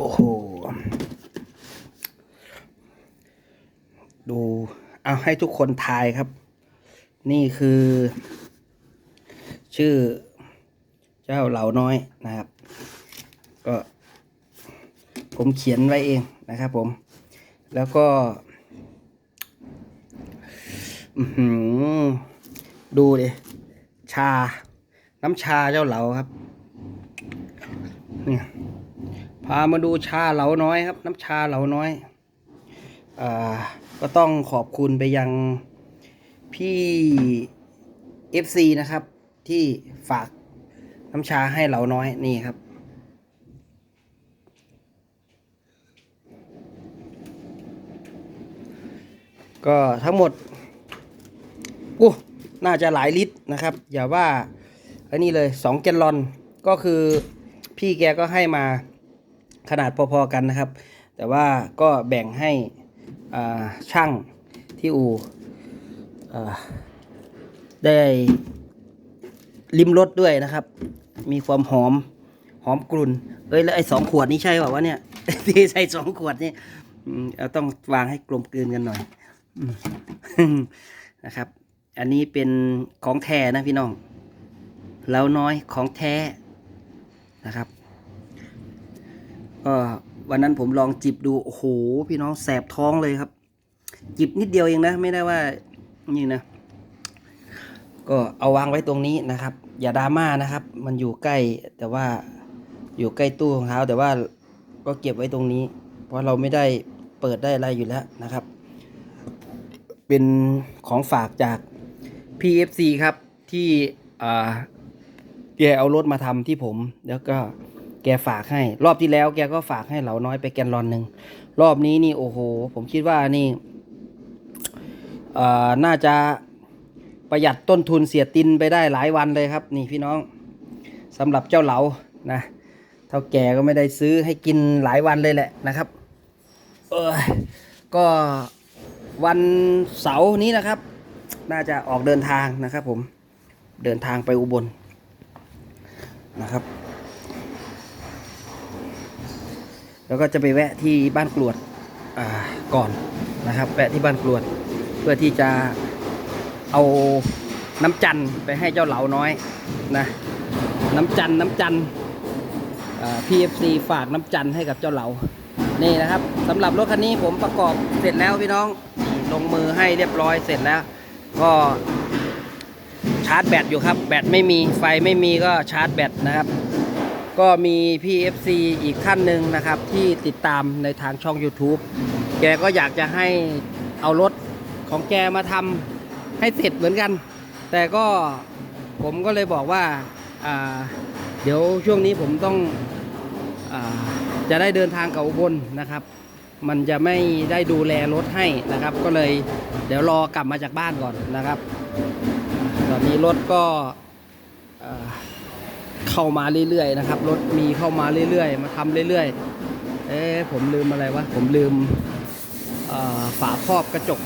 โอ้โห ดู เอาให้ทุกคนทายครับ นี่คือ ชื่อ เจ้าเหล่าน้อยนะครับ ก็ ผมเขียนไว้เองนะครับผม แล้วก็ดูดิชา น้ำชาเจ้าเหลาครับ เนี่ย พามาดูชาเหลาน้อยครับ น้ำชาเหลาน้อยอก็ต้องขอบคุณไปยังพี่ FC นะครับ ที่ฝากน้ำชาให้เหลาน้อยนี่ครับ ก็ทั้งหมดอู้น่าจะหลายลิตรนะครับ อย่าว่าอันนี้เลยสองแกลลอนก็คือพี่แกก็ให้มา ขนาดพอๆกันนะครับ แต่ว่าก็แบ่งให้ช่างที่อู่อ่าได้ริมรสด้วยนะครับ มีความหอมหอมกลุ่น เอ้ยแล้วไอ้สองขวดนี้ใช่เปล่าวะเนี่ยที่ใส่สองขวดนี่เอาต้องวางให้กลมกลืนกันหน่อยนะครับ อันนี้เป็นของแท้นะพี่น้องเราน้อยของแท้นะครับ ก็วันนั้นผมลองจิบดู โอ้โห พี่น้องแสบท้องเลยครับ จิบนิดเดียวเองนะ ไม่ได้ว่า นี่นะ ก็เอาวางไว้ตรงนี้นะครับ อย่าดราม่านะครับ มันอยู่ใกล้ แต่ว่าอยู่ใกล้ตู้ของเขาแต่ว่าก็เก็บไว้ตรงนี้ เพราะเราไม่ได้เปิดได้อะไรอยู่แล้วนะครับ เป็นของฝากจาก PFC ครับที่แกเอารถมาทำที่ผมแล้วก็ แกฝากให้ รอบที่แล้วแกก็ฝากให้เหลาน้อยไปแกนลอนหนึ่งรอบนี้นี่โอ้โห ผมคิดว่านี่น่าจะประหยัดต้นทุนเสียตินไปได้หลายวันเลยครับ นี่พี่น้องสำหรับเจ้าเหลานะเท่าแก่ก็ไม่ได้ซื้อให้กินหลายวันเลยแหละนะครับเออก็วันเสาร์นี้นะครับ น่าจะออกเดินทางนะครับผมเดินทางไปอุบลนะครับ แล้วก็จะไปแวะที่บ้านกรวดก่อนนะครับ แวะที่บ้านกรวด เพื่อที่จะเอาน้ำจันไปให้เจ้าเหลาน้อยนะน้ำจันน้ำจันทร์อ่า PFC ฝากน้ำจันให้กับเจ้าเหลานี่นะครับสำหรับรถคันนี้ผมประกอบเสร็จแล้วพี่น้องลงมือให้เรียบร้อยเสร็จแล้ว ก็ชาร์จแบตอยู่ครับ แบตไม่มีไฟไม่มีก็ชาร์จแบตนะครับ ก็มีพี่ FC อีกท่านหนึ่งนะครับที่ติดตามในทางช่อง YouTube แกก็อยากจะให้เอารถของแกมาทำให้เสร็จเหมือนกัน แต่ก็ผมก็เลยบอกว่าาเดี๋ยวช่วงนี้ผมต้องอจะได้เดินทางกับอุบลนะครับ มันจะไม่ได้ดูแลรถให้นะครับ ก็เลยเดี๋ยวรอกลับมาจากบ้านก่อนนะครับ ตอนนี้รถก็ เข้ามาเรื่อยๆนะครับรถมีเข้ามาเรื่อยๆ มาทำเรื่อยๆ เอ๊ะผมลืมอะไรวะผมลืมฝาครอบกระจก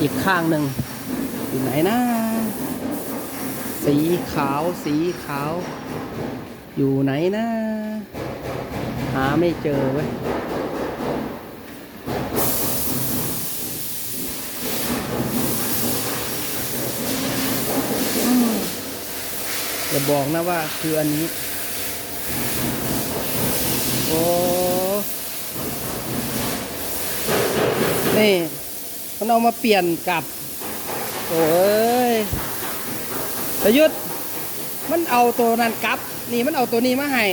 อีกข้างหนึ่งอยู่ไหนนะ สีขาวสีขาว อยู่ไหนนะ หาไม่เจอเว้ย อย่าบอกนะว่าคืออันนี้ โอ้นี่มันเอามาเปลี่ยนกับ โอ้ยประยุทธ์มันเอาตัวนั้นกลับ นี่มันเอาตัวนี้มาให้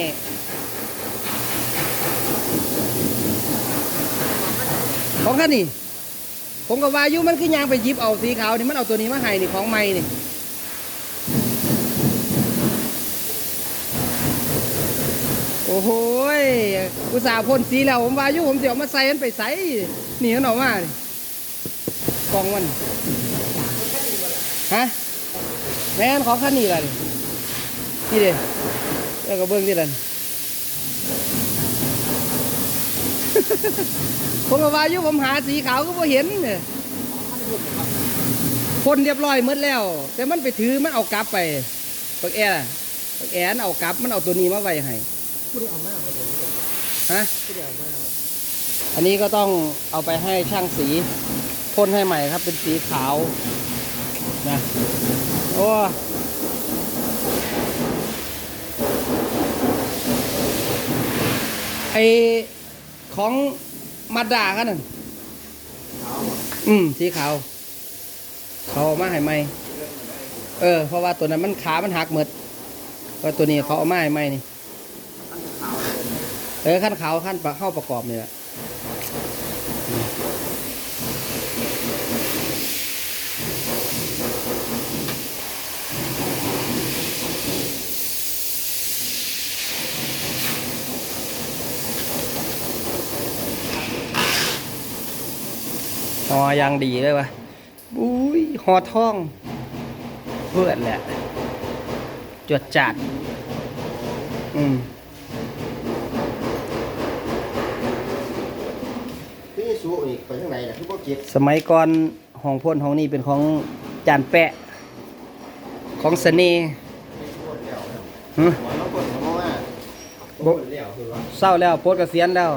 ของคันนี่ ผมกับวายุมันคือยางไปยิบเอาสีขาวนี่มันเอาตัวนี้มาให้นี่ของใหม่นี่ อ้โหอุตส่าห์พ่นสีแล้วผมวายุผมเดี๋ยวมาใส่มันไปใส่นี่มันออกมากล่องมันฮะแม่นของคันนี้ล่ะนี่นี่เด้แล้วก็เบิ้งที่นั่นผมว่าอยู่ผมหาสีขาวก็บ่เห็นเนี่ยคนเรียบร้อยหมดแล้ว แต่มันไปถือมันเอากลับไปปักแอร์ปักแอนเอากลับมันเอาตัวนี้มาไว้ให้ ผู้ได้เอามากเลยฮะอันนี้ก็ต้องเอาไปให้ช่างสีพ่นให้ใหม่ครับ เป็นสีขาวนะโอ้ไอของมาด่ากันน่ะอืมสีขาวเขาเอามาให้ใหม่เออ เพราะว่าตัวนั้นมันขามันหักหมดก็ตัวนี้เขาเอามาให้ใหม่นี่ เออขั้นขาวขั้นปะเข้าประกอบนี่แหละหอยังดีเลยวะอุ้ยหอท่อง เพื่อนแหละ จวดจัด อืม สูอีกไปทางไหนล่ะคือบ่เก็บสมัยก่อนห้องพ่นห้องนี้เป็นของจานแปะ ของเสน่ห์หึหมอนเราบ่นเพราะว่าบ่บ่แล้วคือว่าเศร้าแล้วโปลดเกษียณแล้ว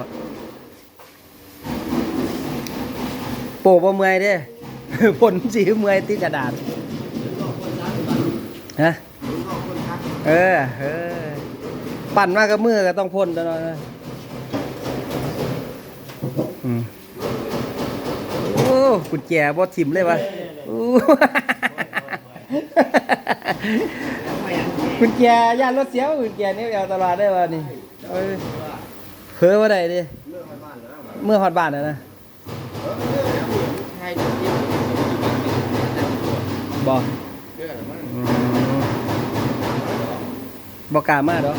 โปะบ่เมื่อยเด้พ่นสีเมื่อยติดกระดาษฮะเออเออปั่นมากกับมือก็ต้องพ่นตลอดนะอืมโอ้ กุญแจบ่ทิมเลยวะโอ้กุญแจย่านรถเสียวกุญแจนี่เอาตลอดได้วะนี่เอ้ยเพ้อว่าได้ดิเรื่องบ้านแล้วเมื่อฮอดบ้านแล้วนะเออเรื่องแล้วให้ดูที่บอกเรื่องมันอืมบอกกล้ามาดอก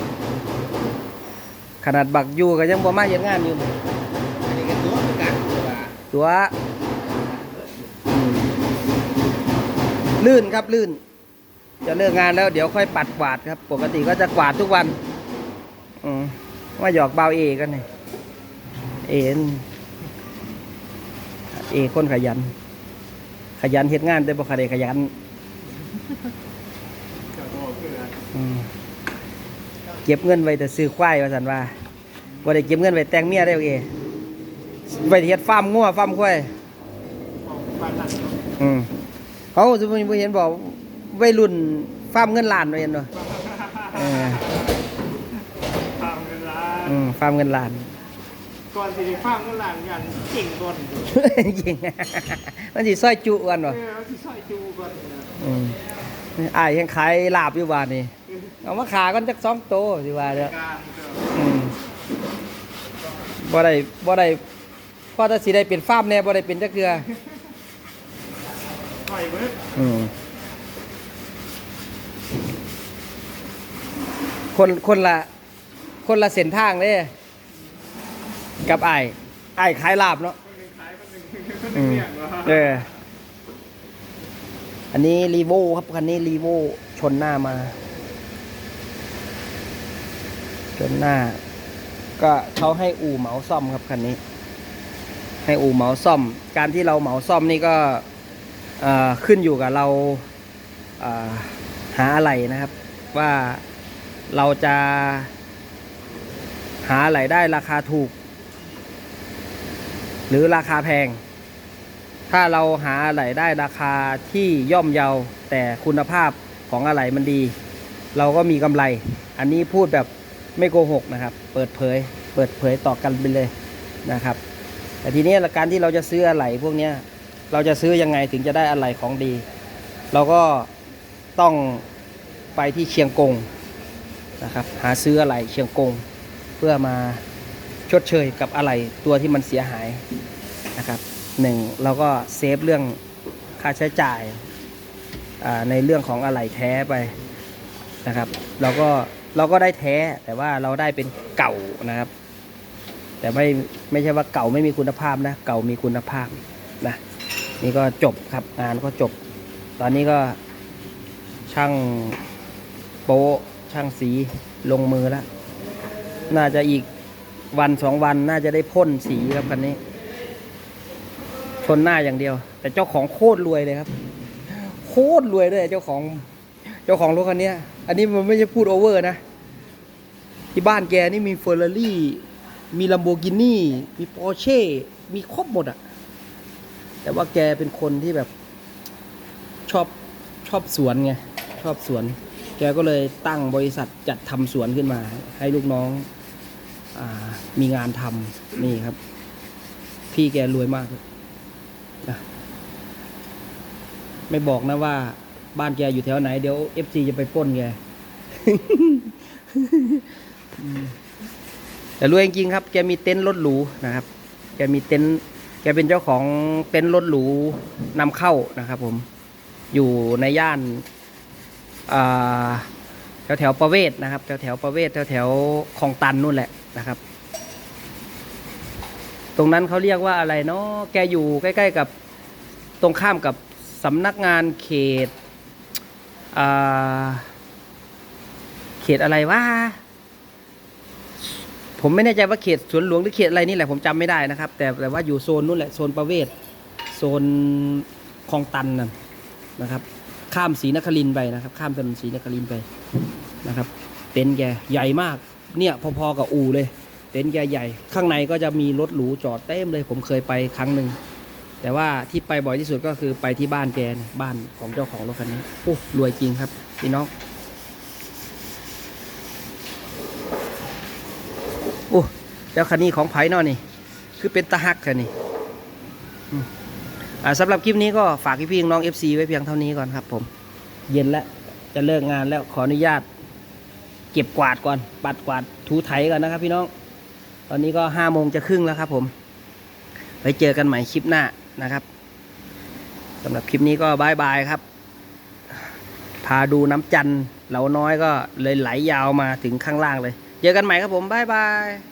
ขนาดบักอยู่ก็ยังบ่มาเฮ็ดงานอยู่นี่อันนี้ก็ตัว ลื่นครับลื่น จะเลิกงานแล้วเดี๋ยวค่อยปัดกวาดครับ ปกติก็จะกวาดทุกวันอืมว่าหยอกเบาเอกันนี่เอ็นเอคนขยัน ขยันเฮ็ดงานแต่บ่ค่อยได้ขยันเก็บเงินไว้แต่ซื้อควายว่าสันว่าบ่ได้เก็บเงินไว้แต่งเมียได้โอเคไว้เฮ็ดฟาร์มงัวฟาร์มควายอืม เขาสมมุติบ่เห็นบอกวัยรุ่นฟาร์มเงินล้านไว้เห็นบ่เออฟาร์มเงินล้านอืมฟาร์มเงินล้านก่อนสิได้ฟาร์มเงินล้านกันเก่งก่อนจริงมันสิซอยจุกันเอบ่อเอาที่ซอยจูก่อนนะอืมอ้ายยังขายลาบอยู่บ้านนี่เอามาขากันจักสองโตสิว่าเด้อการก็อืมบ่ได้บ่ได้พอถ้าสิได้เป็นฟาร์มแน่บ่ได้เป็นจักเทื่อ ปล่อยเบิดอืมคนคนละ คนละเส้นทางเด้กับอ้ายอ้ายขายลาบเนาะคนหนึ่งขายคนหนึ่งคนหอืนึ่งมเนี่ยเหรอเอออันนี้รีโวครับคันนี้รีโวชนหน้ามา ชนหน้า ก็เขาให้อู่เหมาซ่อมครับคันนี้ ให้อู่เหมาซ่อม การที่เราเหมาซ่อมนี่ก็เอ่อ ขึ้นอยู่กับเราหาอะไรนะครับ ว่าเราจะหาอะไรได้ราคาถูก หรือราคาแพง ถ้าเราหาอะไรได้ราคาที่ย่อมเยาแต่คุณภาพของอะไรมันดี เราก็มีกำไร อันนี้พูดแบบไม่โกหกนะครับ เปิดเผย เปิดเผยต่อกันไปเลยนะครับ แต่ทีนี้การที่เราจะซื้ออะไรพวกนี้ เราจะซื้อยังไงถึงจะได้อะไรของดี เราก็ต้องไปที่เชียงกงนะครับ หาซื้ออะไรเชียงกง เพื่อมาชดเชยกับอะไรตัวที่มันเสียหายนะครับหนึ่งเราก็เซฟเรื่องค่าใช้จ่ายาในเรื่องของอะไรแท้ไปนะครับ เราก็เราก็ได้แท้แต่ว่าเราได้เป็นเก่านะครับ แต่ไม่ไม่ใช่ว่าเก่าไม่มีคุณภาพนะ เก่ามีคุณภาพนะ นี่ก็จบครับงานก็จบ ตอนนี้ก็ช่างโป๊ช่างสีลงมือแล้ว น่าจะอีกวันสองวันน่าจะได้พ่นสีครับคันนี้ ชนหน้าอย่างเดียว แต่เจ้าของโคตรรวยเลยครับ โคตรรวยเลยเจ้าของ เจ้าของรถคันนี้อันนี้มันไม่ใช่พูดโอเวอร์นะ ที่บ้านแกนี่มีเฟอร์รารี่มีลัมโบกินี่มีปอร์เช่มีครบหมดอะ แต่ว่าแกเป็นคนที่แบบชอบชอบสวนไงชอบสวน แกก็เลยตั้งบริษัทจัดทำสวนขึ้นมา ให้ลูกน้องอมีงานทำนี่ครับ พี่แกรวยมากนะไม่บอกนะว่าบ้านแกอยู่แถวไหน เดี๋ยวเอฟซีจะไปป้นแกแต่รวยจริงครับ แกมีเต็นท์รถหรูนะครับ แกมีเต็นท์ แกเป็นเจ้าของเต็นท์รถหรูนำเข้านะครับผมอยู่ในย่านแถวแถวประเวศนะครับ แถวแถวประเวศแถวแถวคลองตันนู่นแหละนะครับ ตรงนั้นเขาเรียกว่าอะไรเนาะแกอยู่ใกล้ ๆ กับตรงข้ามกับสำนักงานเขตเขตอะไรวะ ผมไม่แน่ใจว่าเขตสวนหลวงหรือเขตอะไรนี่แหละผมจำไม่ได้นะครับ แต่แต่ว่าอยู่โซนนู่นแหละโซนประเวศโซนคลองตันนั่นนะครับ ข้ามศรีนครินไปนะครับ ข้ามถนนศรีนครินไปนะครับ เต็นท์แกใหญ่มาก เนี่ยพอๆกับอู่เลย เต็นท์แกใหญ่ ข้างในก็จะมีรถหรูจอดเต็มเลย ผมเคยไปครั้งหนึ่งแต่ว่าที่ไปบ่อยที่สุดก็คือไปที่บ้านแกบ้านของเจ้าของรถคันนี้โอ้รวยจริงครับพี่น้อง โอ้เจ้าคันนี้ของไผ่นอนี่ คือเป็นตะฮักคันนี้อ่าสำหรับคลิปนี้ก็ฝากพี่ๆน้อง FC ไว้เพียงเท่านี้ก่อนครับผม เย็นแล้ว จะเลิกงานแล้วขออนุญาต เก็บกวาดก่อน ปัดกวาดถูไถก่อนนะครับพี่น้อง ตอนนี้ก็ห้าโมงจะครึ่งแล้วครับผมไปเจอกันใหม่คลิปหน้านะครับสำหรับคลิปนี้ก็บายบายครับ พาดูน้ำจันทร์เหลาน้อยก็เลยไหลยาวมาถึงข้างล่างเลย เจอกันใหม่ครับผมบายบาย